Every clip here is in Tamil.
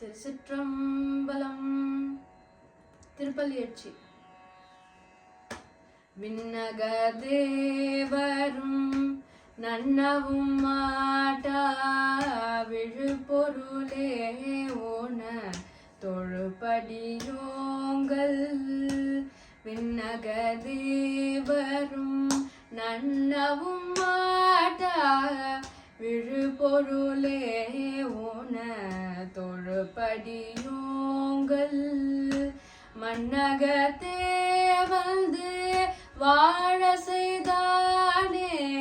திருச்சிற்றம்பலம். திருப்பள்ளியட்சி. விண்ணக தேவரும் நன்னவும் மாட்டா விழுப்பொருளே ஓன தொழுபடியோங்கள் விண்ணக தேவரும் நன்னவும் மாட்டா விழுப்பொருளே ஓன தொழுபடியோங்கள் மன்னகத்தே வந்து வாழ செய்தானே.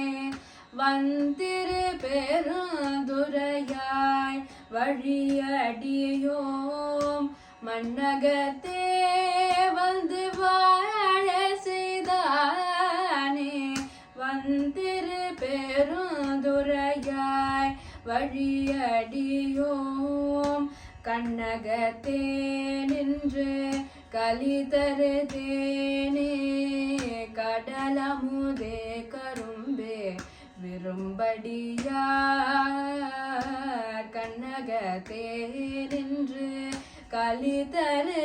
வந்திரு பெருந்துரையாய் வழியடியோம். மன்னகத்தே வந்து வாழ செய்தானே. வந்திரு பெருந்துரையாய் வழியடியோம். கண்ணகத்தே நின்று கலிதருதேனே கடலமுதே கரும்பே விரும்படியார் கண்ணகத்தே நின்று கலிதருதேனே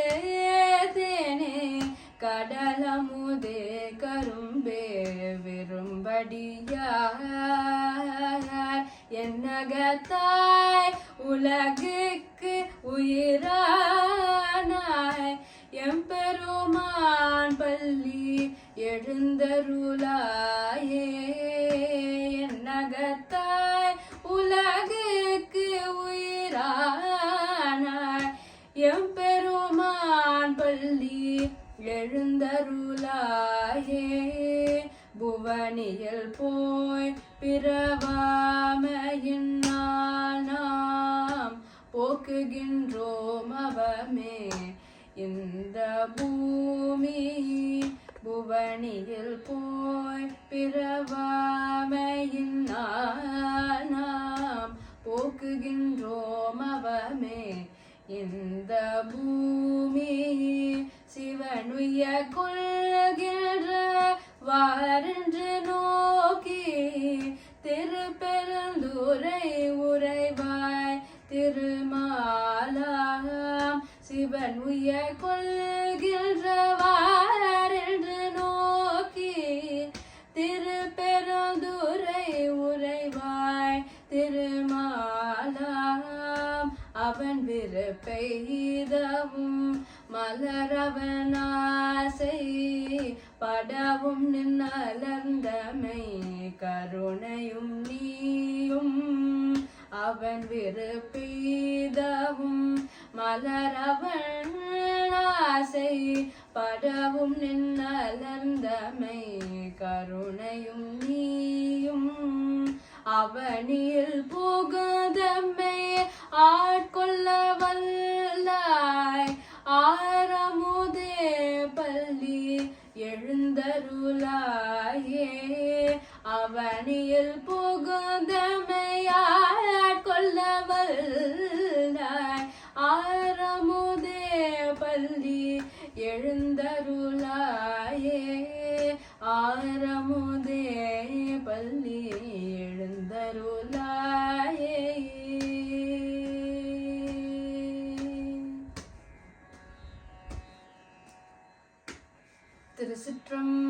கடலமுதே கரும்பே விரும்படியார் என்னகத்தாய் உலகு உயிரானாய். எம்பெருமான் பள்ளி எழுந்தருளாயே. நகத்தாய் உலகுக்கு உயிரானாய். எம்பெருமான் பள்ளி எழுந்தருளாயே. புவனியில் போய் பிறவாமையின் போக்குகின்றோம் அவமே. இந்த பூமி புவனியில் போய் பிறவாமையின் நாம் போக்குகின்றோம் அவமே. இந்த பூமி சிவனுய கொள்கின்ற வாரென்று நோக்கி திருப்பெருந்துரை உரைவாய் திருமா சிவன் உய கொள்கின்றவார் என்று நோக்கி திருப்பெருந்துரை உரைவாய் திருமாலாம் அவன் விருப்பெய்தவும் மலரவன் ஆசை படவும் நின்னலர்ந்தமை கருணையும் நீயும் அவன் விருப்பெய்தவும் மலரவன் ஆசை படவும் நின்னலந்தமை கருணையும் நீயும். அவனில் புகுதம்மை ஆட்கொள்ள வல்லாய் ஆரமுதே பள்ளி எழுந்தருளாயே. அவனில் புகுதம்மை எழுந்தருளாயே. ஆரமுதே பள்ளி எழுந்தருளாயே. திருசிற்றம்